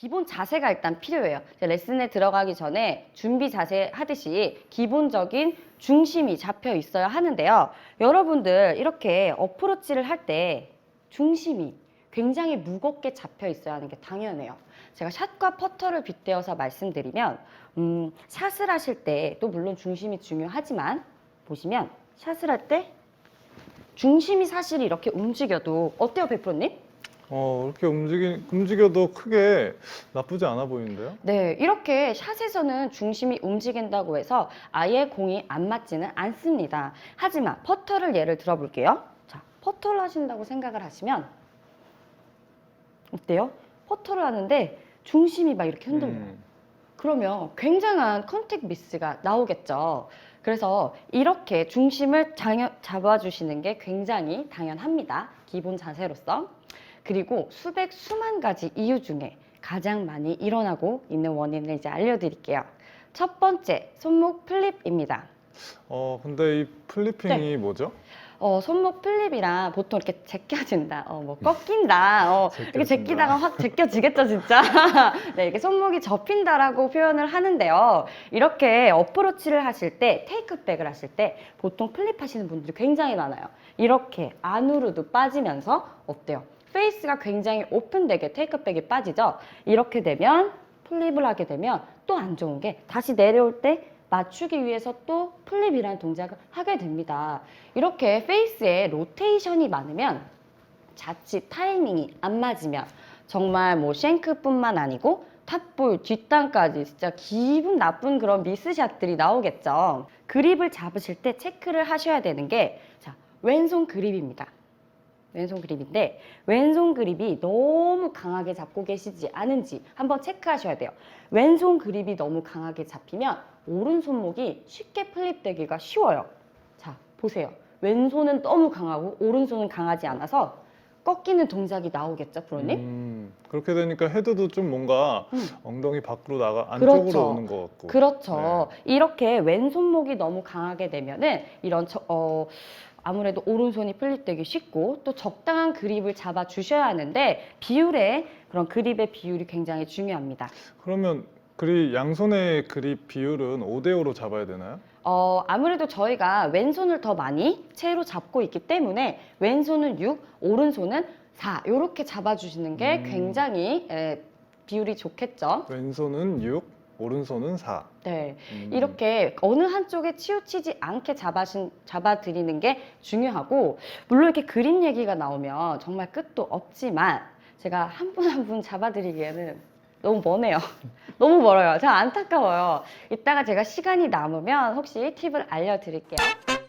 기본 자세가 일단 필요해요. 레슨에 들어가기 전에 준비 자세 하듯이 기본적인 중심이 잡혀 있어야 하는데요. 여러분들 이렇게 어프로치를 할 때 중심이 굉장히 무겁게 잡혀 있어야 하는 게 당연해요. 제가 샷과 퍼터를 빗대어서 말씀드리면 음, 샷을 하실 때 또 물론 중심이 중요하지만 보시면 샷을 할 때 중심이 사실 이렇게 움직여도 어때요, 백프로님? 어, 이렇게 움직이, 움직여도 크게 나쁘지 않아 보이는데요? 네, 이렇게 샷에서는 중심이 움직인다고 해서 아예 공이 안 맞지는 않습니다. 하지만 퍼터를 예를 들어볼게요. 자, 퍼터를 하신다고 생각을 하시면 어때요? 퍼터를 하는데 중심이 막 이렇게 흔들려요. 음, 그러면 굉장한 컨택 미스가 나오겠죠. 그래서 이렇게 중심을 장여- 잡아주시는 게 굉장히 당연합니다. 기본 자세로서. 그리고 수백 수만 가지 이유 중에 가장 많이 일어나고 있는 원인을 이제 알려드릴게요. 첫 번째, 손목 플립입니다. 어, 근데 이 플리핑이 네. 뭐죠? 어, 손목 플립이랑 보통 이렇게 제껴진다, 어, 뭐 꺾인다, 어, 이렇게. 제끼다가 확 제껴지겠죠, 진짜. 네, 이렇게 손목이 접힌다라고 표현을 하는데요. 이렇게 어프로치를 하실 때, 테이크백을 하실 때 보통 플립 하시는 분들이 굉장히 많아요. 이렇게 안으로도 빠지면서 어때요? 페이스가 굉장히 오픈되게 테이크백이 빠지죠? 이렇게 되면 플립을 하게 되면 또 안 좋은 게 다시 내려올 때 맞추기 위해서 또 플립이라는 동작을 하게 됩니다. 이렇게 페이스에 로테이션이 많으면 자칫 타이밍이 안 맞으면 정말 뭐 쉔크뿐만 아니고 탑볼, 뒷땅까지 진짜 기분 나쁜 그런 미스샷들이 나오겠죠. 그립을 잡으실 때 체크를 하셔야 되는 게 자, 왼손 그립입니다. 왼손 그립인데 왼손 그립이 너무 강하게 잡고 계시지 않은지 한번 체크하셔야 돼요. 왼손 그립이 너무 강하게 잡히면 오른손목이 쉽게 플립되기가 쉬워요. 자, 보세요. 왼손은 너무 강하고 오른손은 강하지 않아서 꺾이는 동작이 나오겠죠, 프로님? 음, 그렇게 되니까 헤드도 좀 뭔가 음. 엉덩이 밖으로 나가 안쪽으로 그렇죠. 오는 것 같고. 그렇죠. 이렇게 왼손목이 너무 강하게 되면은 이런 저- 어, 아무래도 오른손이 플립되기 쉽고 또 적당한 그립을 잡아 주셔야 하는데 비율의 그런 그립의 비율이 굉장히 중요합니다. 그러면 그립 양손의 그립 비율은 5대 5로 잡아야 되나요? 어, 아무래도 저희가 왼손을 더 많이 채로 잡고 있기 때문에 왼손은 6, 오른손은 4 이렇게 잡아주시는 게 음. 굉장히 에, 비율이 좋겠죠. 왼손은 6, 오른손은 4. 네. 음. 이렇게 어느 한쪽에 치우치지 않게 잡아신, 잡아드리는 게 중요하고 물론 이렇게 그림 얘기가 나오면 정말 끝도 없지만 제가 한 분 한 분 잡아드리기에는 너무 머네요. 너무 멀어요. 참 안타까워요. 이따가 제가 시간이 남으면 혹시 팁을 알려드릴게요.